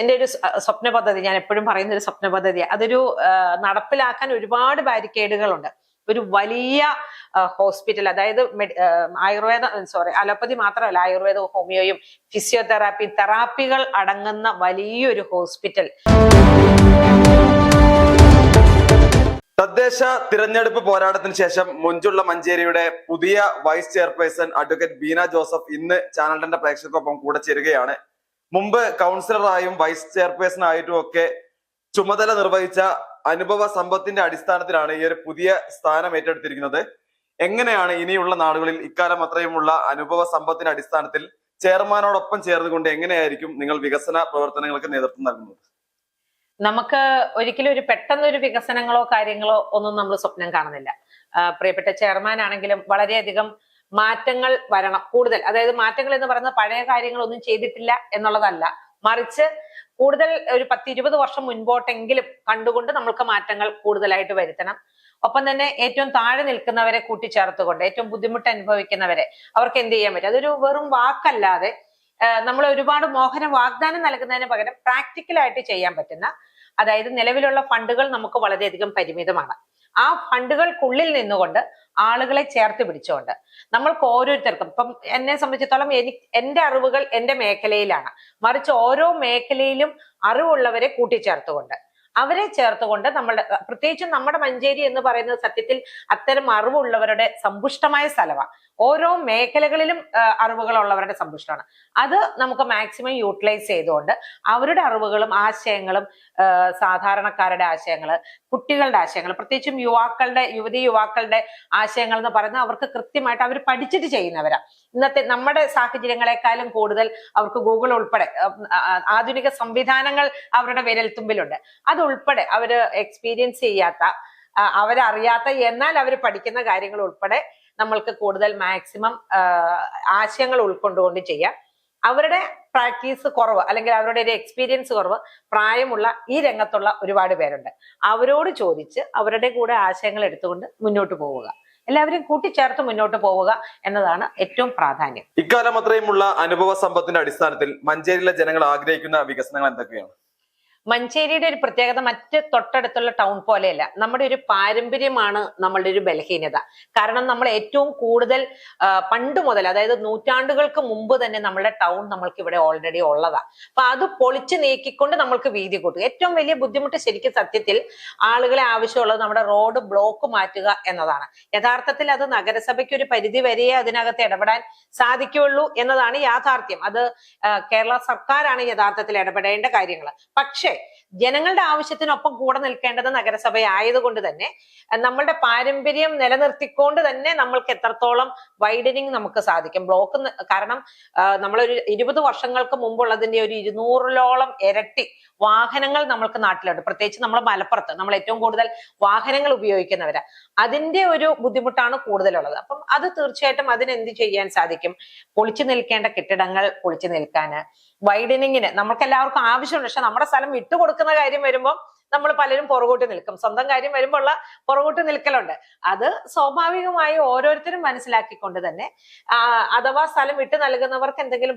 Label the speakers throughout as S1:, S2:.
S1: എന്റെ ഒരു സ്വപ്ന പദ്ധതി ഞാൻ എപ്പോഴും പറയുന്ന ഒരു സ്വപ്ന പദ്ധതി അതൊരു നടപ്പിലാക്കാൻ ഒരുപാട് ബാരിക്കേഡുകളുണ്ട്. ഒരു വലിയ ഹോസ്പിറ്റൽ അതായത് ആയുർവേദ സോറി അലോപ്പതി മാത്രമല്ല ആയുർവേദ ഹോമിയോയും ഫിസിയോതെറാപ്പി തെറാപ്പികൾ അടങ്ങുന്ന വലിയൊരു ഹോസ്പിറ്റൽ.
S2: തദ്ദേശ തിരഞ്ഞെടുപ്പ് പോരാട്ടത്തിന് ശേഷം മുഞ്ചുള്ള മഞ്ചേരിയുടെ പുതിയ vice chairperson advocate Beena Joseph ഇന്ന് ചാനലിന്റെ പ്രേക്ഷകർക്കൊപ്പം കൂടെ ചേരുകയാണ്. മുമ്പ് കൗൺസിലറായും വൈസ് ചെയർപേഴ്സൺ ആയിട്ടും ഒക്കെ ചുമതല നിർവഹിച്ച അനുഭവ സമ്പത്തിന്റെ അടിസ്ഥാനത്തിലാണ് ഈ ഒരു പുതിയ സ്ഥാനം ഏറ്റെടുത്തിരിക്കുന്നത്. എങ്ങനെയാണ് ഇനിയുള്ള നാടുകളിൽ ഇക്കാലം അത്രയുമുള്ള അനുഭവ സമ്പത്തിന്റെ അടിസ്ഥാനത്തിൽ ചെയർമാനോടൊപ്പം ചേർന്നുകൊണ്ട് എങ്ങനെയായിരിക്കും നിങ്ങൾ വികസന പ്രവർത്തനങ്ങൾക്ക് നേതൃത്വം നൽകുന്നത്?
S1: നമുക്ക് ഒരിക്കലും ഒരു പെട്ടെന്ന് ഒരു വികസനങ്ങളോ കാര്യങ്ങളോ ഒന്നും നമ്മൾ സ്വപ്നം കാണുന്നില്ല. പ്രിയപ്പെട്ട ചെയർമാൻ ആണെങ്കിലും വളരെയധികം മാറ്റങ്ങൾ വരണം. കൂടുതൽ അതായത് മാറ്റങ്ങൾ എന്ന് പറയുന്നത് പഴയ കാര്യങ്ങളൊന്നും ചെയ്തിട്ടില്ല എന്നുള്ളതല്ല. മറിച്ച് കൂടുതൽ ഒരു പത്ത് ഇരുപത് വർഷം മുൻപോട്ടെങ്കിലും കണ്ടുകൊണ്ട് നമ്മൾക്ക് മാറ്റങ്ങൾ കൂടുതലായിട്ട് വരുത്തണം. ഒപ്പം തന്നെ ഏറ്റവും താഴെ നിൽക്കുന്നവരെ കൂട്ടിച്ചേർത്തുകൊണ്ട് ഏറ്റവും ബുദ്ധിമുട്ട് അനുഭവിക്കുന്നവരെ അവർക്ക് എന്ത് ചെയ്യാൻ പറ്റും? അതൊരു വെറും വാക്കല്ലാതെ നമ്മൾ ഒരുപാട് മോഹന വാഗ്ദാനം നൽകുന്നതിന് പകരം പ്രാക്ടിക്കലായിട്ട് ചെയ്യാൻ പറ്റുന്ന അതായത് നിലവിലുള്ള ഫണ്ടുകൾ നമുക്ക് വളരെയധികം പരിമിതമാണ്. ആ ഫണ്ടുകൾക്കുള്ളിൽ നിന്നുകൊണ്ട് ആളുകളെ ചേർത്ത് പിടിച്ചുകൊണ്ട് നമ്മൾക്ക് ഓരോരുത്തർക്കും ഇപ്പം എന്നെ സംബന്ധിച്ചിടത്തോളം എനിക്ക് എന്റെ അറിവുകൾ എന്റെ മേഖലയിലാണ്. മറിച്ച് ഓരോ മേഖലയിലും അറിവുള്ളവരെ കൂട്ടിച്ചേർത്തുകൊണ്ട് അവരെ ചേർത്തുകൊണ്ട് നമ്മളുടെ പ്രത്യേകിച്ചും നമ്മുടെ മഞ്ചേരി എന്ന് പറയുന്നത് സത്യത്തിൽ അത്തരം അറിവുള്ളവരുടെ സമ്പുഷ്ടമായ സ്ഥലമാണ് ഓരോ മേഖലകളിലും അറിവുകളുള്ളവരുടെ സമ്പുഷ്ടമാണ്. അത് നമുക്ക് മാക്സിമം യൂട്ടിലൈസ് ചെയ്തുകൊണ്ട് അവരുടെ അറിവുകളും ആശയങ്ങളും സാധാരണക്കാരുടെ ആശയങ്ങൾ കുട്ടികളുടെ ആശയങ്ങൾ പ്രത്യേകിച്ചും യുവാക്കളുടെ യുവതി യുവാക്കളുടെ ആശയങ്ങൾ എന്ന് പറയുന്നത് അവർക്ക് കൃത്യമായിട്ട് അവർ പഠിച്ചിട്ട് ചെയ്യുന്നവരാ. ഇന്നത്തെ നമ്മുടെ സാഹചര്യങ്ങളെക്കാളും കൂടുതൽ അവർക്ക് ഗൂഗിൾ ഉൾപ്പെടെ ആധുനിക സംവിധാനങ്ങൾ അവരുടെ വിരൽത്തുമ്പിലുണ്ട്. അതുൾപ്പെടെ അവർ എക്സ്പീരിയൻസ് ചെയ്യാത്ത അവരറിയാത്ത എന്നാൽ അവർ പഠിക്കുന്ന കാര്യങ്ങൾ ഉൾപ്പെടെ നമ്മൾക്ക് കൂടുതൽ മാക്സിമം ആശയങ്ങൾ ഉൾക്കൊണ്ടുകൊണ്ട് ചെയ്യാം. അവരുടെ പ്രാക്ടീസ് കുറവ് അല്ലെങ്കിൽ അവരുടെ ഒരു എക്സ്പീരിയൻസ് കുറവ് പ്രായമുള്ള ഈ രംഗത്തുള്ള ഒരുപാട് പേരുണ്ട്. അവരോട് ചോദിച്ച് അവരുടെ കൂടെ ആശയങ്ങൾ എടുത്തുകൊണ്ട് മുന്നോട്ട് പോവുക. എല്ലാവരും കൂട്ടിച്ചേർത്ത് മുന്നോട്ട് പോവുക എന്നതാണ് ഏറ്റവും പ്രാധാന്യം.
S2: ഇക്കാലം അത്രയുമുള്ള അനുഭവ സമ്പത്തിന്റെ അടിസ്ഥാനത്തിൽ മഞ്ചേരിയിലെ ജനങ്ങൾ ആഗ്രഹിക്കുന്ന വികസനങ്ങൾ എന്തൊക്കെയാണ്?
S1: മഞ്ചേരിയുടെ ഒരു പ്രത്യേകത മറ്റ് തൊട്ടടുത്തുള്ള ടൗൺ പോലെയല്ല. നമ്മുടെ ഒരു പാരമ്പര്യമാണ് നമ്മളുടെ ഒരു ബലഹീനത. കാരണം നമ്മൾ ഏറ്റവും കൂടുതൽ പണ്ട് മുതൽ അതായത് നൂറ്റാണ്ടുകൾക്ക് മുമ്പ് തന്നെ നമ്മുടെ ടൗൺ നമ്മൾക്ക് ഇവിടെ ഓൾറെഡി ഉള്ളതാ. അപ്പൊ അത് പൊളിച്ചു നീക്കിക്കൊണ്ട് നമ്മൾക്ക് വീതി കൂട്ടുക ഏറ്റവും വലിയ ബുദ്ധിമുട്ട് ശരിക്കും സത്യത്തിൽ ആളുകളെ ആവശ്യമുള്ളത് നമ്മുടെ റോഡ് ബ്ലോക്ക് മാറ്റുക എന്നതാണ്. യഥാർത്ഥത്തിൽ അത് നഗരസഭയ്ക്ക് ഒരു പരിധി വരെയേ അതിനകത്ത് ഇടപെടാൻ സാധിക്കുകയുള്ളൂ എന്നതാണ് യാഥാർത്ഥ്യം. അത് കേരള സർക്കാരാണ് യഥാർത്ഥത്തിൽ ഇടപെടേണ്ട കാര്യങ്ങൾ പക്ഷേ ജനങ്ങളുടെ ആവശ്യത്തിനൊപ്പം കൂടെ നിൽക്കേണ്ടത് നഗരസഭ ആയതുകൊണ്ട് തന്നെ നമ്മളുടെ പാരമ്പര്യം നിലനിർത്തിക്കൊണ്ട് തന്നെ നമ്മൾക്ക് എത്രത്തോളം വൈഡനിങ് നമുക്ക് സാധിക്കും. ബ്ലോക്ക് കാരണം നമ്മളൊരു ഇരുപത് വർഷങ്ങൾക്ക് മുമ്പുള്ളതിന്റെ ഒരു ഇരുന്നൂറിലോളം ഇരട്ടി വാഹനങ്ങൾ നമ്മൾക്ക് നാട്ടിലുണ്ട്. പ്രത്യേകിച്ച് നമ്മൾ മലപ്പുറത്ത് നമ്മൾ ഏറ്റവും കൂടുതൽ വാഹനങ്ങൾ ഉപയോഗിക്കുന്നവരാ. അതിന്റെ ഒരു ബുദ്ധിമുട്ടാണ് കൂടുതലുള്ളത്. അപ്പം അത് തീർച്ചയായിട്ടും അതിന് എന്ത് ചെയ്യാൻ സാധിക്കും? പൊളിച്ചു നിൽക്കേണ്ട കെട്ടിടങ്ങൾ പൊളിച്ചു നിൽക്കാന് വൈഡനിങ്ങിന് നമുക്ക് എല്ലാവർക്കും ആവശ്യമുണ്ട്. പക്ഷെ നമ്മുടെ സ്ഥലം വിട്ടുകൊടുക്കുന്ന കാര്യം വരുമ്പോൾ നമ്മൾ പലരും പുറകോട്ട് നിൽക്കും. സ്വന്തം കാര്യം വരുമ്പോൾ ഉള്ള പുറകോട്ട് നിൽക്കലുണ്ട്. അത് സ്വാഭാവികമായി ഓരോരുത്തരും മനസ്സിലാക്കിക്കൊണ്ട് തന്നെ അഥവാ സ്ഥലം വിട്ടു നൽകുന്നവർക്ക് എന്തെങ്കിലും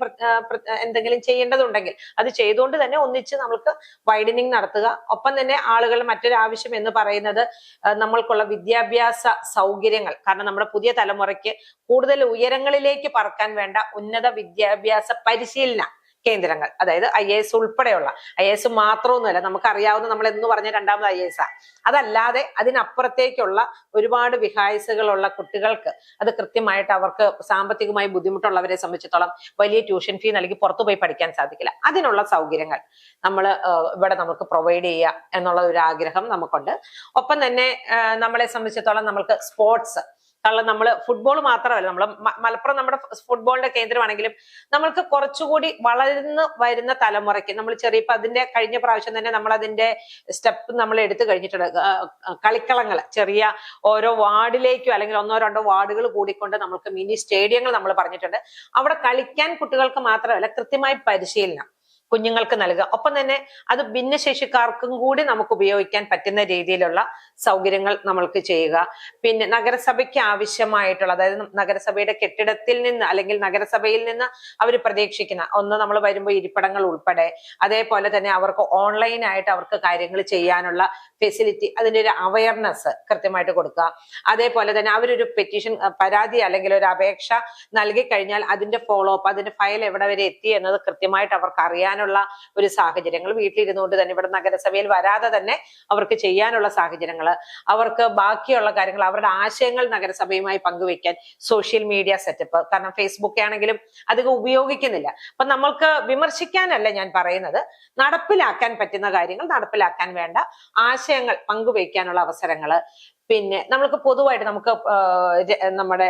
S1: എന്തെങ്കിലും ചെയ്യേണ്ടതുണ്ടെങ്കിൽ അത് ചെയ്തുകൊണ്ട് തന്നെ ഒന്നിച്ച് നമ്മൾക്ക് വൈഡനിങ് നടത്തുക. ഒപ്പം തന്നെ ആളുകൾ മറ്റൊരു ആവശ്യം എന്ന് പറയുന്നത് നമ്മൾക്കുള്ള വിദ്യാഭ്യാസ സൗകര്യങ്ങൾ. കാരണം നമ്മുടെ പുതിയ തലമുറയ്ക്ക് കൂടുതൽ ഉയരങ്ങളിലേക്ക് പറക്കാൻ വേണ്ട ഉന്നത വിദ്യാഭ്യാസ പരിശീലന. കേന്ദ്രങ്ങൾ. അതായത് ഐ എ എസ് ഉൾപ്പെടെയുള്ള. ഐ എ എസ് മാത്രമൊന്നുമല്ല നമുക്കറിയാവുന്ന നമ്മൾ എന്ന് പറഞ്ഞ രണ്ടാമത് ഐ എസ് ആ. അതല്ലാതെ അതിനപ്പുറത്തേക്കുള്ള ഒരുപാട് വിഹായസുകളുള്ള കുട്ടികൾക്ക് അത് കൃത്യമായിട്ട് അവർക്ക് സാമ്പത്തികമായി ബുദ്ധിമുട്ടുള്ളവരെ സംബന്ധിച്ചിടത്തോളം വലിയ ട്യൂഷൻ ഫീ നൽകി പുറത്തു പോയി പഠിക്കാൻ സാധിക്കില്ല. അതിനുള്ള സൗകര്യങ്ങൾ നമ്മൾ ഇവിടെ നമുക്ക് പ്രൊവൈഡ് ചെയ്യുക എന്നുള്ള ഒരു ആഗ്രഹം നമുക്കുണ്ട്. ഒപ്പം തന്നെ നമ്മളെ സംബന്ധിച്ചിടത്തോളം നമ്മൾക്ക് സ്പോർട്സ് കാരണം നമ്മൾ ഫുട്ബോൾ മാത്രമല്ല നമ്മൾ മലപ്പുറം നമ്മുടെ ഫുട്ബോളിന്റെ കേന്ദ്രമാണെങ്കിലും നമ്മൾക്ക് കുറച്ചുകൂടി വളർന്നു വരുന്ന തലമുറയ്ക്ക് നമ്മൾ ചെറിയ ഇപ്പൊ അതിന്റെ കഴിഞ്ഞ പ്രാവശ്യം തന്നെ നമ്മൾ അതിന്റെ സ്റ്റെപ്പ് നമ്മൾ എടുത്തു കഴിഞ്ഞിട്ടുണ്ട്. കളിക്കളങ്ങൾ ചെറിയ ഓരോ വാർഡിലേക്കോ അല്ലെങ്കിൽ ഒന്നോ രണ്ടോ വാർഡുകൾ കൂടിക്കൊണ്ട് നമ്മൾക്ക് മിനി സ്റ്റേഡിയങ്ങൾ നമ്മൾ പറഞ്ഞിട്ടുണ്ട്. അവിടെ കളിക്കാൻ കുട്ടികൾക്ക് മാത്രമല്ല കൃത്യമായി പരിശീലനം. കുഞ്ഞുങ്ങൾക്ക് നൽകുക. ഒപ്പം തന്നെ അത് ഭിന്നശേഷിക്കാർക്കും കൂടി നമുക്ക് ഉപയോഗിക്കാൻ പറ്റുന്ന രീതിയിലുള്ള സൗകര്യങ്ങൾ നമ്മൾക്ക് ചെയ്യുക. പിന്നെ നഗരസഭയ്ക്ക് ആവശ്യമായിട്ടുള്ള അതായത് നഗരസഭയുടെ കെട്ടിടത്തിൽ നിന്ന് അല്ലെങ്കിൽ നഗരസഭയിൽ നിന്ന് അവർ പ്രതീക്ഷിക്കുന്ന ഒന്ന് നമ്മൾ വരുമ്പോൾ ഇരിപ്പിടങ്ങൾ ഉൾപ്പെടെ അതേപോലെ തന്നെ അവർക്ക് ഓൺലൈനായിട്ട് അവർക്ക് കാര്യങ്ങൾ ചെയ്യാനുള്ള ഫെസിലിറ്റി അതിന്റെ ഒരു അവയർനെസ് കൃത്യമായിട്ട് കൊടുക്കുക. അതേപോലെ തന്നെ അവരൊരു പെറ്റീഷൻ പരാതി അല്ലെങ്കിൽ ഒരു അപേക്ഷ നൽകി കഴിഞ്ഞാൽ അതിന്റെ ഫോളോ അപ്പ് അതിന്റെ ഫയൽ എവിടെ വരെ എത്തി എന്നത് കൃത്യമായിട്ട് അവർക്ക് അറിയാനുള്ള ഒരു സാഹചര്യങ്ങൾ. വീട്ടിലിരുന്നുകൊണ്ട് തന്നെ ഇവിടെ നഗരസഭയിൽ വരാതെ തന്നെ അവർക്ക് ചെയ്യാനുള്ള സാഹചര്യങ്ങൾ. അവർക്ക് ബാക്കിയുള്ള കാര്യങ്ങൾ അവരുടെ ആശയങ്ങൾ നഗരസഭയുമായി പങ്കുവെക്കാൻ സോഷ്യൽ മീഡിയ സെറ്റപ്പ് കാരണം ഫേസ്ബുക്ക് ആണെങ്കിലും അധികം ഉപയോഗിക്കുന്നില്ല. അപ്പൊ നമ്മൾക്ക് വിമർശിക്കാനല്ല ഞാൻ പറയുന്നത്. നടപ്പിലാക്കാൻ പറ്റുന്ന കാര്യങ്ങൾ നടപ്പിലാക്കാൻ വേണ്ട ആശയങ്ങൾ പങ്കുവയ്ക്കാനുള്ള അവസരങ്ങൾ. പിന്നെ നമ്മൾക്ക് പൊതുവായിട്ട് നമുക്ക് നമ്മുടെ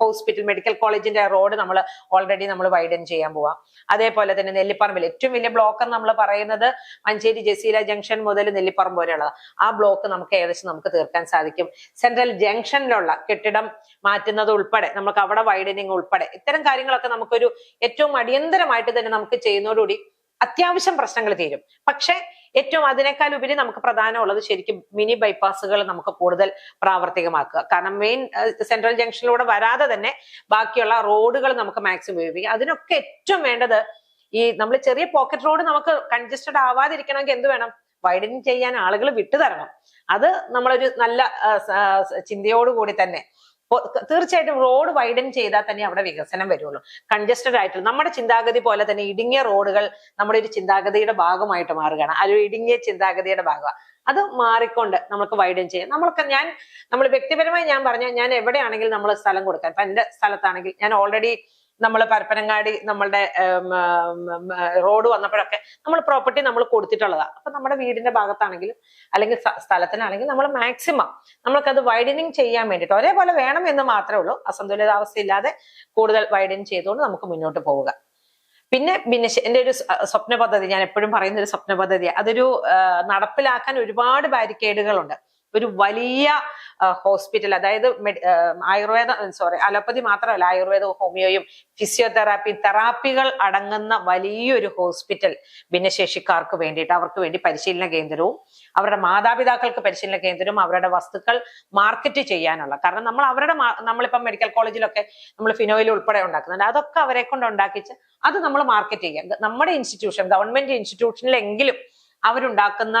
S1: ഹോസ്പിറ്റൽ മെഡിക്കൽ കോളേജിന്റെ റോഡ് നമ്മൾ ഓൾറെഡി നമ്മൾ വൈഡൻ ചെയ്യാൻ പോവാം. അതേപോലെ തന്നെ നെല്ലിപ്പറമ്പിൽ ഏറ്റവും വലിയ ബ്ലോക്ക് നമ്മൾ പറയുന്നത് മഞ്ചേരി ജസീല ജംഗ്ഷൻ മുതൽ നെല്ലിപ്പറമ്പ് വരെയുള്ളത്. ആ ബ്ലോക്ക് നമുക്ക് ഏകദേശം നമുക്ക് തീർക്കാൻ സാധിക്കും. സെൻട്രൽ ജംഗ്ഷനിലുള്ള കെട്ടിടം മാറ്റുന്നത് ഉൾപ്പെടെ നമുക്ക് അവിടെ വൈഡനിങ് ഉൾപ്പെടെ ഇത്തരം കാര്യങ്ങളൊക്കെ നമുക്കൊരു ഏറ്റവും അടിയന്തരമായിട്ട് തന്നെ നമുക്ക് ചെയ്യുന്നതോടുകൂടി അത്യാവശ്യം പ്രശ്നങ്ങൾ തീരും. പക്ഷെ ഏറ്റവും അതിനേക്കാൾ ഉപരി നമുക്ക് പ്രധാനമുള്ളത് ശരിക്കും മിനി ബൈപ്പാസുകൾ നമുക്ക് കൂടുതൽ പ്രാവർത്തികമാക്കുക. കാരണം മെയിൻ സെൻട്രൽ ജംഗ്ഷനിലൂടെ വരാതെ തന്നെ ബാക്കിയുള്ള റോഡുകൾ നമുക്ക് മാക്സിമം ഉപയോഗിക്കുക അതിനൊക്കെ ഏറ്റവും വേണ്ടത് ഈ നമ്മൾ ചെറിയ പോക്കറ്റ് റോഡ് നമുക്ക് കൺജസ്റ്റഡ് ആവാതിരിക്കണമെങ്കിൽ എന്ത് വേണം? വൈഡനിങ് ചെയ്യാൻ ആളുകൾ വിട്ടുതരണം. അത് നമ്മളൊരു നല്ല ചിന്തയോടുകൂടി തന്നെ തീർച്ചയായിട്ടും റോഡ് വൈഡൻ ചെയ്താൽ തന്നെ അവിടെ വികസനം വരുള്ളൂ. കൺജസ്റ്റഡ് ആയിട്ടുള്ള നമ്മുടെ ചിന്താഗതി പോലെ തന്നെ ഇടുങ്ങിയ റോഡുകൾ നമ്മുടെ ഒരു ചിന്താഗതിയുടെ ഭാഗമായിട്ട് മാറുകയാണ്. ആ ഒരു ഇടുങ്ങിയ ചിന്താഗതിയുടെ ഭാഗമാണ് അത് മാറിക്കൊണ്ട് നമുക്ക് വൈഡൻ ചെയ്യാം. നമ്മൾക്ക് ഞാൻ നമ്മൾ വ്യക്തിപരമായി ഞാൻ പറഞ്ഞ ഞാൻ എവിടെയാണെങ്കിലും നമ്മൾ സ്ഥലം കൊടുക്കാൻ ഇപ്പൊ എന്റെ സ്ഥലത്താണെങ്കിൽ ഞാൻ ഓൾറെഡി നമ്മൾ പരപ്പനങ്ങാടി നമ്മളുടെ റോഡ് വന്നപ്പോഴൊക്കെ നമ്മൾ പ്രോപ്പർട്ടി നമ്മൾ കൊടുത്തിട്ടുള്ളതാണ് അപ്പൊ നമ്മുടെ വീടിന്റെ ഭാഗത്താണെങ്കിലും അല്ലെങ്കിൽ സ്ഥ- സ്ഥലത്തിനാണെങ്കിൽ നമ്മൾ മാക്സിമം നമ്മൾക്കത് വൈഡനിങ് ചെയ്യാൻ വേണ്ടിയിട്ട് ഒരേപോലെ വേണം എന്ന് മാത്രമേ ഉള്ളൂ. അസന്തുലിതാവസ്ഥ ഇല്ലാതെ കൂടുതൽ വൈഡൻ ചെയ്തുകൊണ്ട് നമുക്ക് മുന്നോട്ട് പോവുക. പിന്നെ ഭിന്നശേ എന്റെ ഒരു സ്വപ്ന പദ്ധതി ഞാൻ എപ്പോഴും പറയുന്ന ഒരു സ്വപ്ന പദ്ധതി അതൊരു നടപ്പിലാക്കാൻ ഒരുപാട് ബാരിക്കേഡുകളുണ്ട് ഒരു വലിയ ഹോസ്പിറ്റൽ അതായത് ആയുർവേദ സോറി അലോപ്പതി മാത്രമല്ല ആയുർവേദ ഹോമിയോയും ഫിസിയോതെറാപ്പി തെറാപ്പികൾ അടങ്ങുന്ന വലിയൊരു ഹോസ്പിറ്റൽ ഭിന്നശേഷിക്കാർക്ക് വേണ്ടിയിട്ട് അവർക്ക് വേണ്ടി പരിശീലന കേന്ദ്രവും അവരുടെ മാതാപിതാക്കൾക്ക് പരിശീലന കേന്ദ്രവും അവരുടെ വസ്തുക്കൾ മാർക്കറ്റ് ചെയ്യാനുള്ള. കാരണം നമ്മൾ അവരുടെ നമ്മളിപ്പം മെഡിക്കൽ കോളേജിലൊക്കെ നമ്മൾ ഫിനോയിൽ ഉൾപ്പെടെ ഉണ്ടാക്കുന്നുണ്ട്. അതൊക്കെ അവരെ കൊണ്ട് ഉണ്ടാക്കിച്ച് അത് നമ്മൾ മാർക്കറ്റ് ചെയ്യാം. നമ്മുടെ ഇൻസ്റ്റിറ്റ്യൂഷൻ ഗവൺമെന്റ് ഇൻസ്റ്റിറ്റ്യൂഷനിലെങ്കിലും അവരുണ്ടാക്കുന്ന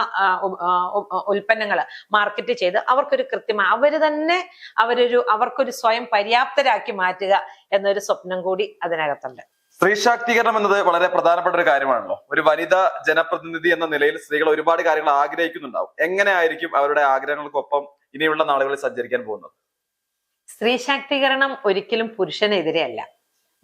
S1: ഉൽപ്പന്നങ്ങൾ മാർക്കറ്റ് ചെയ്ത് അവർക്കൊരു കൃത്യമായ അവർ തന്നെ അവരൊരു അവർക്കൊരു സ്വയം പര്യാപ്തരാക്കി മാറ്റുക എന്നൊരു സ്വപ്നം കൂടി അതിനകത്തുണ്ട്.
S2: സ്ത്രീ ശാക്തീകരണം എന്നത് വളരെ പ്രധാനപ്പെട്ട ഒരു കാര്യമാണല്ലോ. ഒരു വനിതാ ജനപ്രതിനിധി എന്ന നിലയിൽ സ്ത്രീകൾ ഒരുപാട് കാര്യങ്ങൾ ആഗ്രഹിക്കുന്നുണ്ടാവും. എങ്ങനെ ആയിരിക്കും അവരുടെ ആഗ്രഹങ്ങൾക്കൊപ്പം ഇനിയുള്ള നാളുകളിൽ സഞ്ചരിക്കാൻ പോകുന്നത്?
S1: സ്ത്രീ ശാക്തീകരണം ഒരിക്കലും പുരുഷനെതിരെയല്ല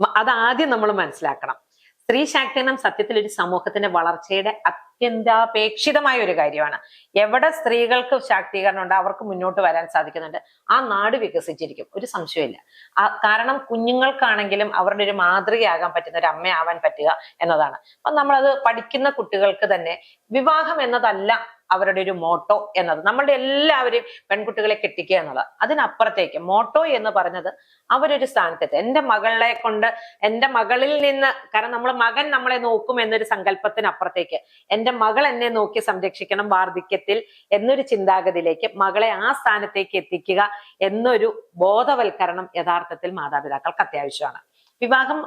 S1: അത് അതാദ്യം നമ്മൾ മനസ്സിലാക്കണം. സ്ത്രീ ശാക്തീകരണം സത്യത്തിൽ ഒരു സമൂഹത്തിന്റെ വളർച്ചയുടെ അത്യന്താപേക്ഷിതമായ ഒരു കാര്യമാണ്. എവിടെ സ്ത്രീകൾക്ക് ശാക്തീകരണം ഉണ്ട് അവർക്ക് മുന്നോട്ട് വരാൻ സാധിക്കുന്നുണ്ട്. ആ നാട് വികസിച്ചിരിക്കും. ഒരു സംശയമില്ല ആ കാരണം കുഞ്ഞുങ്ങൾക്കാണെങ്കിലും അവരുടെ ഒരു മാതൃകയാകാൻ പറ്റുന്ന ഒരു അമ്മയാവാൻ പറ്റുക എന്നതാണ്. അപ്പൊ നമ്മളത് പഠിക്കുന്ന കുട്ടികൾക്ക് തന്നെ വിവാഹം എന്നതല്ല അവരുടെ ഒരു മോട്ടോ എന്നത്. നമ്മളുടെ എല്ലാവരെയും പെൺകുട്ടികളെ കെട്ടിക്കുക എന്നുള്ളത് അതിനപ്പുറത്തേക്ക് മോട്ടോ എന്ന് പറഞ്ഞത് അവരൊരു സ്ഥാനത്തെത്തി. എന്റെ മകളെ കൊണ്ട് എന്റെ മകളിൽ നിന്ന് കാരണം നമ്മൾ മകൻ നമ്മളെ നോക്കും എന്നൊരു സങ്കല്പത്തിനപ്പുറത്തേക്ക് എന്റെ മകൾ എന്നെ നോക്കി സംരക്ഷിക്കണം വാർദ്ധക്യത്തിൽ എന്നൊരു ചിന്താഗതിയിലേക്ക് മകളെ ആ സ്ഥാനത്തേക്ക് എത്തിക്കുക എന്നൊരു ബോധവൽക്കരണം യഥാർത്ഥത്തിൽ മാതാപിതാക്കൾക്ക് അത്യാവശ്യമാണ്. വിവാഹം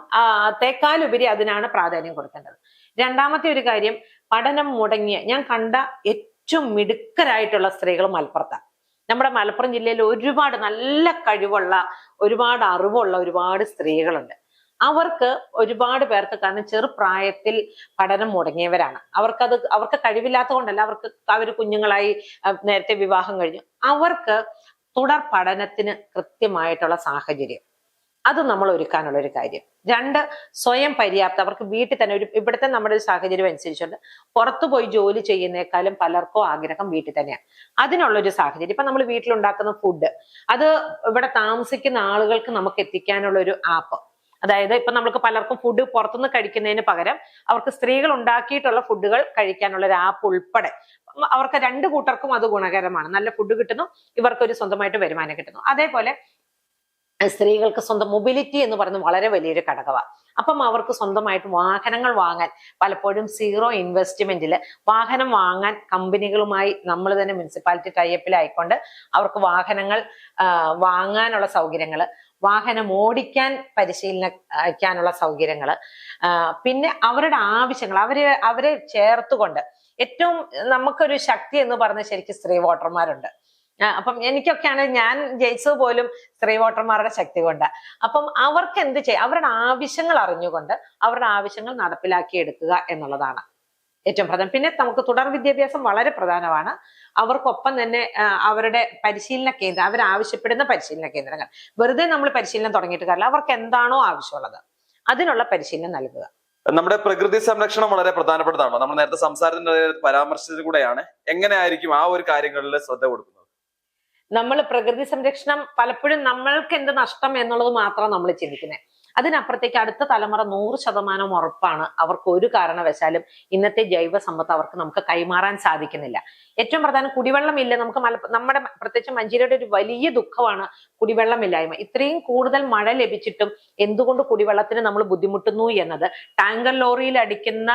S1: തേക്കാലുപരി അതിനാണ് പ്രാധാന്യം കൊടുക്കേണ്ടത്. രണ്ടാമത്തെ ഒരു കാര്യം പഠനം മുടങ്ങിയ ഞാൻ കണ്ട ഏറ്റവും മിടുക്കരായിട്ടുള്ള സ്ത്രീകൾ മലപ്പുറത്താണ് നമ്മുടെ മലപ്പുറം ജില്ലയിൽ ഒരുപാട് നല്ല കഴിവുള്ള ഒരുപാട് അറിവുള്ള ഒരുപാട് സ്ത്രീകളുണ്ട്. അവർക്ക് ഒരുപാട് പേർക്ക് കാരണം ചെറുപ്രായത്തിൽ പഠനം മുടങ്ങിയവരാണ്. അവർക്കത് അവർക്ക് കഴിവില്ലാത്തതുകൊണ്ടല്ല അവർക്ക് അവർ കുഞ്ഞുങ്ങളായി നേരത്തെ വിവാഹം കഴിഞ്ഞു. അവർക്ക് തുടർ പഠനത്തിന് കൃത്യമായിട്ടുള്ള സാഹചര്യം. അത് നമ്മൾ ഒരുക്കാനുള്ള ഒരു കാര്യം. രണ്ട് സ്വയം പര്യാപ്ത. അവർക്ക് വീട്ടിൽ തന്നെ ഒരു ഇവിടുത്തെ നമ്മുടെ ഒരു സാഹചര്യം അനുസരിച്ചുകൊണ്ട് പുറത്തു പോയി ജോലി ചെയ്യുന്നേക്കാളും പലർക്കും ആഗ്രഹം വീട്ടിൽ തന്നെയാണ്. അതിനുള്ള ഒരു സാഹചര്യം. ഇപ്പൊ നമ്മൾ വീട്ടിലുണ്ടാക്കുന്ന ഫുഡ് അത് ഇവിടെ താമസിക്കുന്ന ആളുകൾക്ക് നമുക്ക് എത്തിക്കാനുള്ള ഒരു ആപ്പ് അതായത് ഇപ്പൊ നമ്മൾക്ക് പലർക്കും ഫുഡ് പുറത്തുനിന്ന് കഴിക്കുന്നതിന് പകരം അവർക്ക് സ്ത്രീകൾ ഉണ്ടാക്കിയിട്ടുള്ള ഫുഡുകൾ കഴിക്കാനുള്ള ഒരു ആപ്പ് ഉൾപ്പെടെ. അവർക്ക് രണ്ട് കൂട്ടർക്കും അത് ഗുണകരമാണ്. നല്ല ഫുഡ് കിട്ടുന്നു ഇവർക്കൊരു സ്വന്തമായിട്ട് വരുമാനം കിട്ടുന്നു. അതേപോലെ സ്ത്രീകൾക്ക് സ്വന്തം മൊബിലിറ്റി എന്ന് പറയുന്നത് വളരെ വലിയൊരു ഘടകമാണ് അപ്പം അവർക്ക് സ്വന്തമായിട്ട് വാഹനങ്ങൾ വാങ്ങാൻ പലപ്പോഴും സീറോ ഇൻവെസ്റ്റ്മെന്റിൽ വാഹനം വാങ്ങാൻ കമ്പനികളുമായി നമ്മൾ തന്നെ മുനിസിപ്പാലിറ്റി ടൈപ്പിലായിക്കൊണ്ട് അവർക്ക് വാഹനങ്ങൾ വാങ്ങാനുള്ള സൗകര്യങ്ങൾ വാഹനം ഓടിക്കാൻ പരിശീലനിക്കാനുള്ള സൗകര്യങ്ങൾ പിന്നെ അവരുടെ ആവശ്യങ്ങൾ അവരെ അവരെ ചേർത്തുകൊണ്ട് ഏറ്റവും നമുക്കൊരു ശക്തി എന്ന് പറഞ്ഞ ശരിക്കും സ്ത്രീ വോട്ടർമാരുണ്ട്. അപ്പം എനിക്കൊക്കെയാണ് ഞാൻ ജയിച്ചത് പോലും സ്ത്രീ വോട്ടർമാരുടെ ശക്തി കൊണ്ട്. അപ്പം അവർക്ക് എന്ത് ചെയ്യും അവരുടെ ആവശ്യങ്ങൾ അറിഞ്ഞുകൊണ്ട് അവരുടെ ആവശ്യങ്ങൾ നടപ്പിലാക്കി എടുക്കുക എന്നുള്ളതാണ് ഏറ്റവും പ്രധാനം. പിന്നെ നമുക്ക് തുടർ വിദ്യാഭ്യാസം വളരെ പ്രധാനമാണ്. അവർക്കൊപ്പം തന്നെ അവരുടെ പരിശീലന കേന്ദ്രം അവരാവശ്യപ്പെടുന്ന പരിശീലന കേന്ദ്രങ്ങൾ. വെറുതെ നമ്മൾ പരിശീലനം തുടങ്ങിയിട്ട് കാര്യമില്ല. അവർക്ക് എന്താണോ ആവശ്യമുള്ളത് അതിനുള്ള പരിശീലനം നൽകുക.
S2: നമ്മുടെ പ്രകൃതി സംരക്ഷണം വളരെ പ്രധാനപ്പെട്ടതാണ്. നമ്മൾ നേരത്തെ സംസാരത്തിന്റെ പരാമർശത്തിൽ കൂടെയാണ് എങ്ങനെയായിരിക്കും ആ ഒരു കാര്യങ്ങളിൽ ശ്രദ്ധ കൊടുക്കുന്നത്.
S1: നമ്മൾ പ്രകൃതി സംരക്ഷണം പലപ്പോഴും നമ്മൾക്ക് എന്ത് നഷ്ടം എന്നുള്ളത് മാത്രമാണ് നമ്മൾ ചിന്തിക്കുന്നത് അതിനപ്പുറത്തേക്ക് അടുത്ത തലമുറ നൂറ് ശതമാനം ഉറപ്പാണ് അവർക്ക് ഒരു കാരണവശാലും ഇന്നത്തെ ജൈവ സമ്പത്ത് അവർക്ക് നമുക്ക് കൈമാറാൻ സാധിക്കുന്നില്ല. ഏറ്റവും പ്രധാനം കുടിവെള്ളമില്ല നമുക്ക് മല നമ്മുടെ പ്രത്യേകിച്ച് മഞ്ചേരിയുടെ ഒരു വലിയ ദുഃഖമാണ് കുടിവെള്ളമില്ലായ്മ. ഇത്രയും കൂടുതൽ മഴ ലഭിച്ചിട്ടും എന്തുകൊണ്ട് കുടിവെള്ളത്തിന് നമ്മൾ ബുദ്ധിമുട്ടുന്നു എന്നത്? ടാങ്കർ ലോറിയിൽ അടിക്കുന്ന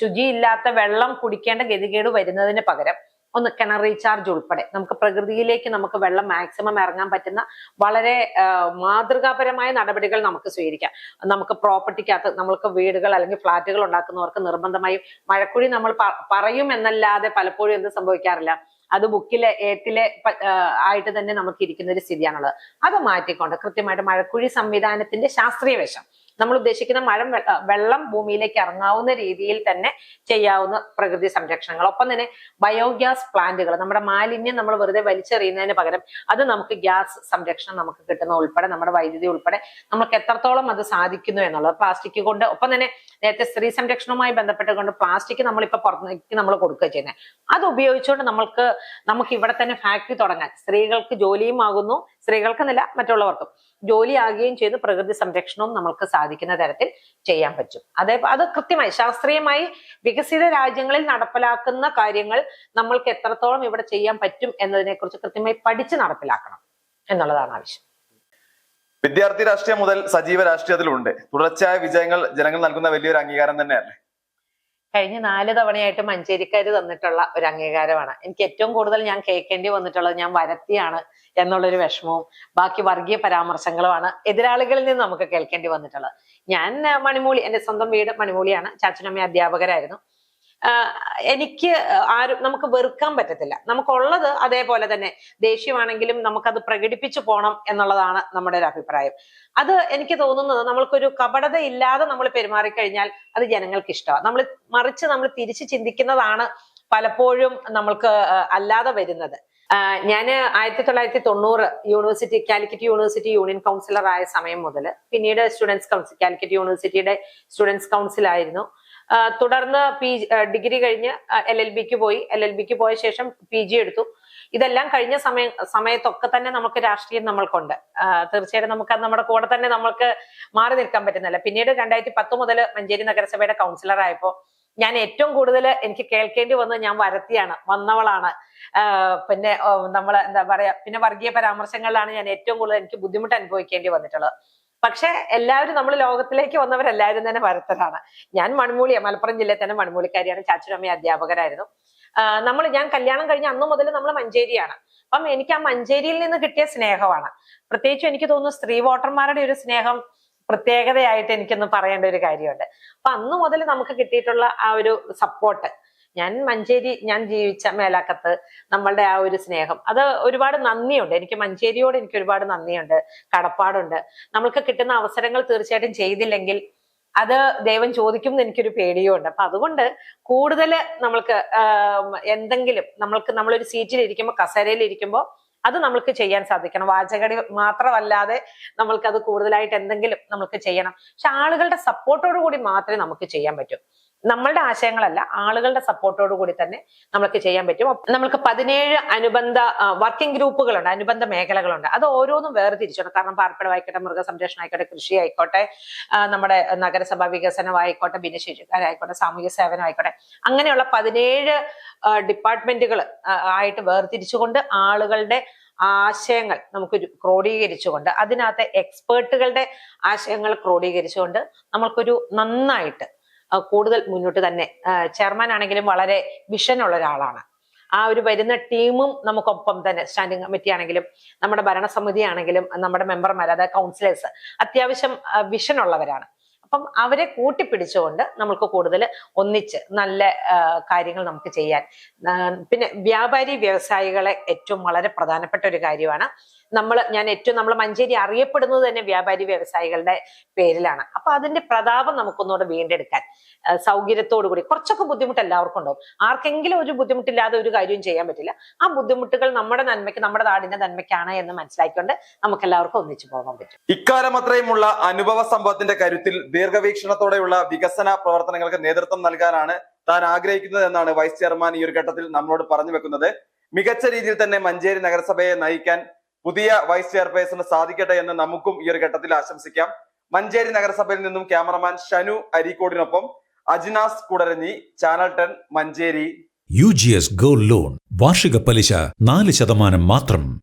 S1: ശുചിയില്ലാത്ത വെള്ളം കുടിക്കേണ്ട ഗതികേട് വരുന്നതിന് പകരം ഒന്ന് കിണർ റീചാർജ് ഉൾപ്പെടെ. നമുക്ക് പ്രകൃതിയിലേക്ക് നമുക്ക് വെള്ളം മാക്സിമം ഇറങ്ങാൻ പറ്റുന്ന വളരെ മാതൃകാപരമായ നടപടികൾ നമുക്ക് സ്വീകരിക്കാം. നമുക്ക് പ്രോപ്പർട്ടിക്കകത്ത് നമ്മൾക്ക് വീടുകൾ അല്ലെങ്കിൽ ഫ്ളാറ്റുകൾ ഉണ്ടാക്കുന്നവർക്ക് നിർബന്ധമായും മഴക്കുഴി നമ്മൾ പറയും എന്നല്ലാതെ പലപ്പോഴും എന്ത് സംഭവിക്കാറില്ല. അത് ബുക്കിലെ ഏട്ടിലെ ആയിട്ട് തന്നെ നമുക്ക് ഇരിക്കുന്ന ഒരു സ്ഥിതിയാണുള്ളത്. അത് മാറ്റിക്കൊണ്ട് കൃത്യമായിട്ട് മഴക്കുഴി സംവിധാനത്തിന്റെ ശാസ്ത്രീയ വശം നമ്മൾ ഉദ്ദേശിക്കുന്ന മഴ വെള്ളം ഭൂമിയിലേക്ക് ഇറങ്ങാവുന്ന രീതിയിൽ തന്നെ ചെയ്യാവുന്ന പ്രകൃതി സംരക്ഷണങ്ങൾ. ഒപ്പം തന്നെ ബയോഗ്യാസ് പ്ലാന്റുകൾ. നമ്മുടെ മാലിന്യം നമ്മൾ വെറുതെ വലിച്ചെറിയുന്നതിന് പകരം അത് നമുക്ക് ഗ്യാസ് സംരക്ഷണം നമുക്ക് കിട്ടുന്ന ഉൾപ്പെടെ നമ്മുടെ വൈദ്യുതി ഉൾപ്പെടെ നമുക്ക് എത്രത്തോളം അത് സാധിക്കുന്നു എന്നുള്ളത് പ്ലാസ്റ്റിക് കൊണ്ട്. ഒപ്പം തന്നെ നേരത്തെ സ്ത്രീ സംരക്ഷണവുമായി ബന്ധപ്പെട്ടുകൊണ്ട് പ്ലാസ്റ്റിക് നമ്മളിപ്പോ പുറത്തേക്ക് നമ്മൾ കൊടുക്കുക ചെയ്യുന്നത് അത് ഉപയോഗിച്ചുകൊണ്ട് നമ്മൾക്ക് നമുക്ക് ഇവിടെ തന്നെ ഫാക്ടറി തുടങ്ങാൻ സ്ത്രീകൾക്ക് ജോലിയും ആകുന്നു സ്ത്രീകൾക്കെന്നില്ല മറ്റുള്ളവർക്കും. ജോലിയാകുകയും ചെയ്ത് പ്രകൃതി സംരക്ഷണവും നമ്മൾക്ക് സാധിക്കുന്ന തരത്തിൽ ചെയ്യാൻ പറ്റും. അതേ അത് കൃത്യമായി ശാസ്ത്രീയമായി വികസിത രാജ്യങ്ങളിൽ നടപ്പിലാക്കുന്ന കാര്യങ്ങൾ നമ്മൾക്ക് എത്രത്തോളം ഇവിടെ ചെയ്യാൻ പറ്റും എന്നതിനെ കുറിച്ച് കൃത്യമായി പഠിച്ച് നടപ്പിലാക്കണം എന്നുള്ളതാണ് ആവശ്യം.
S2: വിദ്യാർത്ഥി രാഷ്ട്രീയം മുതൽ സജീവ രാഷ്ട്രീയത്തിലുണ്ട്. തുടർച്ചയായ വിജയങ്ങൾ ജനങ്ങൾ നൽകുന്ന വലിയൊരു അംഗീകാരം തന്നെയല്ലേ?
S1: കഴിഞ്ഞ നാല് തവണയായിട്ട് മഞ്ചേരിക്കാർ തന്നിട്ടുള്ള ഒരു അംഗീകാരമാണ്. എനിക്ക് ഏറ്റവും കൂടുതൽ ഞാൻ കേൾക്കേണ്ടി വന്നിട്ടുള്ളത് ഞാൻ വരത്തിയാണ് എന്നുള്ളൊരു വിഷമവും ബാക്കി വർഗീയ പരാമർശങ്ങളുമാണ് എതിരാളികളിൽ നിന്ന് നമുക്ക് കേൾക്കേണ്ടി വന്നിട്ടുള്ളത്. ഞാൻ മണിമൂളി എന്റെ സ്വന്തം വീട് മണിമൂളിയാണ്. ചാച്ചനമ്മ അധ്യാപകരായിരുന്നു. എനിക്ക് ആരും നമുക്ക് വെറുക്കാൻ പറ്റത്തില്ല. നമുക്കുള്ളത് അതേപോലെ തന്നെ ദേഷ്യമാണെങ്കിലും നമുക്കത് പ്രകടിപ്പിച്ചു പോണം എന്നുള്ളതാണ് നമ്മുടെ ഒരു അഭിപ്രായം. അത് എനിക്ക് തോന്നുന്നത് നമ്മൾക്കൊരു കപടത ഇല്ലാതെ നമ്മൾ പെരുമാറിക്കഴിഞ്ഞാൽ അത് ജനങ്ങൾക്ക് ഇഷ്ടമാണ് നമ്മൾ മറിച്ച് നമ്മൾ തിരിച്ച് ചിന്തിക്കുന്നതാണ് പലപ്പോഴും നമ്മൾക്ക് അല്ലാതെ വരുന്നത്. ഞാൻ ആയിരത്തി തൊള്ളായിരത്തി തൊണ്ണൂറ് university Calicut university union councillor ആയ സമയം മുതൽ പിന്നീട് സ്റ്റുഡൻസ് കൗൺസിൽ കാലിക്കറ്റ് യൂണിവേഴ്സിറ്റിയുടെ സ്റ്റുഡൻസ് കൗൺസിൽ ആയിരുന്നു തുടർന്ന് പി ഡിഗ്രി കഴിഞ്ഞ് എൽ എൽ ബിക്ക് പോയി. എൽ എൽ ബിക്ക് പോയ ശേഷം പി ജി എടുത്തു. ഇതെല്ലാം കഴിഞ്ഞ സമയ സമയത്തൊക്കെ തന്നെ നമുക്ക് രാഷ്ട്രീയം നമ്മൾക്കുണ്ട്. തീർച്ചയായിട്ടും നമുക്ക് നമ്മുടെ കൂടെ തന്നെ നമ്മൾക്ക് മാറി നിൽക്കാൻ പറ്റുന്നില്ല. പിന്നീട് രണ്ടായിരത്തി പത്ത് മുതൽ മഞ്ചേരി നഗരസഭയുടെ കൗൺസിലർ ആയപ്പോ ഞാൻ ഏറ്റവും കൂടുതൽ എനിക്ക് കേൾക്കേണ്ടി വന്നത് ഞാൻ വരത്തിയാണ്. വന്നവളാണ്. പിന്നെ നമ്മൾ എന്താ പറയാ പിന്നെ വർഗീയ പരാമർശങ്ങളിലാണ് ഞാൻ ഏറ്റവും കൂടുതൽ എനിക്ക് ബുദ്ധിമുട്ട് അനുഭവിക്കേണ്ടി വന്നിട്ടുള്ളത്. പക്ഷെ എല്ലാവരും നമ്മൾ ലോകത്തിലേക്ക് വന്നവരെല്ലാവരും തന്നെ വരത്തരാണ്. ഞാൻ മൺമൂളിയ മലപ്പുറം ജില്ലയിൽ തന്നെ മൺമൂളിക്കാരിയാണ് ചാച്ചുരമ്മ അധ്യാപകരായിരുന്നു. നമ്മൾ ഞാൻ കല്യാണം കഴിഞ്ഞ അന്ന് മുതൽ നമ്മൾ മഞ്ചേരിയാണ്. അപ്പം എനിക്ക് ആ മഞ്ചേരിയിൽ നിന്ന് കിട്ടിയ സ്നേഹമാണ്. പ്രത്യേകിച്ചും എനിക്ക് തോന്നുന്നു സ്ത്രീ വോട്ടർമാരുടെ ഒരു സ്നേഹം പ്രത്യേകതയായിട്ട് എനിക്കൊന്ന് പറയേണ്ട ഒരു കാര്യമുണ്ട്. അപ്പൊ അന്ന് മുതൽ നമുക്ക് കിട്ടിയിട്ടുള്ള ആ ഒരു സപ്പോർട്ട് ഞാൻ മഞ്ചേരി ഞാൻ ജീവിച്ച മേലാക്കത്ത് നമ്മളുടെ ആ ഒരു സ്നേഹം. അത് ഒരുപാട് നന്ദിയുണ്ട്. എനിക്ക് മഞ്ചേരിയോട് എനിക്ക് ഒരുപാട് നന്ദിയുണ്ട്. കടപ്പാടുണ്ട്. നമ്മൾക്ക് കിട്ടുന്ന അവസരങ്ങൾ തീർച്ചയായിട്ടും ചെയ്തില്ലെങ്കിൽ അത് ദൈവം ചോദിക്കും എന്ന് എനിക്കൊരു പേടിയുണ്ട് അപ്പൊ അതുകൊണ്ട് കൂടുതൽ നമ്മൾക്ക് എന്തെങ്കിലും നമ്മൾക്ക് നമ്മളൊരു സീറ്റിൽ ഇരിക്കുമ്പോൾ കസേരയിൽ ഇരിക്കുമ്പോൾ അത് നമ്മൾക്ക് ചെയ്യാൻ സാധിക്കണം. വാചകടി മാത്രമല്ലാതെ നമ്മൾക്ക് അത് കൂടുതലായിട്ട് എന്തെങ്കിലും നമ്മൾക്ക് ചെയ്യണം. പക്ഷെ ആളുകളുടെ സപ്പോർട്ടോടു കൂടി മാത്രമേ നമുക്ക് ചെയ്യാൻ പറ്റൂ. നമ്മളുടെ ആശയങ്ങളല്ല ആളുകളുടെ സപ്പോർട്ടോട് കൂടി തന്നെ നമ്മൾക്ക് ചെയ്യാൻ പറ്റും. നമുക്ക് പതിനേഴ് അനുബന്ധ വർക്കിംഗ് ഗ്രൂപ്പുകളുണ്ട് അനുബന്ധ മേഖലകളുണ്ട്. അത് ഓരോന്നും വേർതിരിച്ചോണം കാരണം പാർപ്പിടമായിക്കോട്ടെ മൃഗസംരക്ഷണം ആയിക്കോട്ടെ കൃഷി ആയിക്കോട്ടെ നമ്മുടെ നഗരസഭാ വികസനമായിക്കോട്ടെ ഭിന്നശേഷിക്കാരായിക്കോട്ടെ സാമൂഹ്യ സേവനം ആയിക്കോട്ടെ അങ്ങനെയുള്ള പതിനേഴ് ഡിപ്പാർട്ട്മെന്റുകൾ ആയിട്ട് വേർതിരിച്ചുകൊണ്ട് ആളുകളുടെ ആശയങ്ങൾ നമുക്ക് ക്രോഡീകരിച്ചുകൊണ്ട് അതിനകത്തെ എക്സ്പേർട്ടുകളുടെ ആശയങ്ങൾ ക്രോഡീകരിച്ചുകൊണ്ട് നമ്മൾക്കൊരു നന്നായിട്ട് കൂടുതൽ മുന്നോട്ട് തന്നെ ചെയർമാൻ ആണെങ്കിലും വളരെ വിഷൻ ഉള്ള ഒരാളാണ്. ആ ഒരു വരുന്ന ടീമും നമുക്കൊപ്പം തന്നെ സ്റ്റാൻഡിംഗ് കമ്മിറ്റി ആണെങ്കിലും നമ്മുടെ ഭരണസമിതി ആണെങ്കിലും നമ്മുടെ മെമ്പർമാർ അതായത് കൗൺസിലേഴ്സ് അത്യാവശ്യം വിഷൻ ഉള്ളവരാണ് അപ്പം അവരെ കൂട്ടിപ്പിടിച്ചുകൊണ്ട് നമുക്ക് കൂടുതൽ ഒന്നിച്ച് നല്ല കാര്യങ്ങൾ നമുക്ക് ചെയ്യാൻ പിന്നെ വ്യാപാരി വ്യവസായികളെ ഏറ്റവും വളരെ പ്രധാനപ്പെട്ട ഒരു കാര്യമാണ്. നമ്മൾ ഞാൻ ഏറ്റവും നമ്മൾ മഞ്ചേരി അറിയപ്പെടുന്നത് തന്നെ വ്യാപാരി വ്യവസായികളുടെ പേരിലാണ്. അപ്പൊ അതിന്റെ പ്രതാപം നമുക്കൊന്നുകൂടെ വീണ്ടെടുക്കാൻ സൗകര്യത്തോടു കൂടി കുറച്ചൊക്കെ ബുദ്ധിമുട്ട് എല്ലാവർക്കും ഉണ്ടാവും. ആർക്കെങ്കിലും ഒരു ബുദ്ധിമുട്ടില്ലാതെ ഒരു കാര്യവും ചെയ്യാൻ പറ്റില്ല. ആ ബുദ്ധിമുട്ടുകൾ നമ്മുടെ നന്മയ്ക്ക് നമ്മുടെ നാടിന്റെ നന്മയ്ക്കാണ് എന്ന് മനസ്സിലാക്കിക്കൊണ്ട് നമുക്ക് എല്ലാവർക്കും ഒന്നിച്ചു പോകാൻ പറ്റും.
S2: ഇക്കാലം അത്രയുമുള്ള അനുഭവ സംഭവത്തിന്റെ കരുത്തിൽ ദീർഘവീക്ഷണത്തോടെയുള്ള വികസന പ്രവർത്തനങ്ങൾക്ക് നേതൃത്വം നൽകാനാണ് താൻ ആഗ്രഹിക്കുന്നത് എന്നാണ് വൈസ് ചെയർമാൻ ഈ ഒരു ഘട്ടത്തിൽ നമ്മളോട് പറഞ്ഞു വെക്കുന്നത്. മികച്ച രീതിയിൽ തന്നെ മഞ്ചേരി നഗരസഭയെ നയിക്കാൻ പുതിയ വൈസ് ചെയർപേഴ്സണ് സാധിക്കട്ടെ എന്ന് നമുക്കും ഈ ഒരു ഘട്ടത്തിൽ ആശംസിക്കാം. മഞ്ചേരി നഗരസഭയിൽ നിന്നും cameraman Shanu അരീക്കോടിനൊപ്പം Ajinas Koodaranji channel ten Manjeri.
S3: U G S gold loan. വാർഷിക പലിശ നാല് ശതമാനം മാത്രം.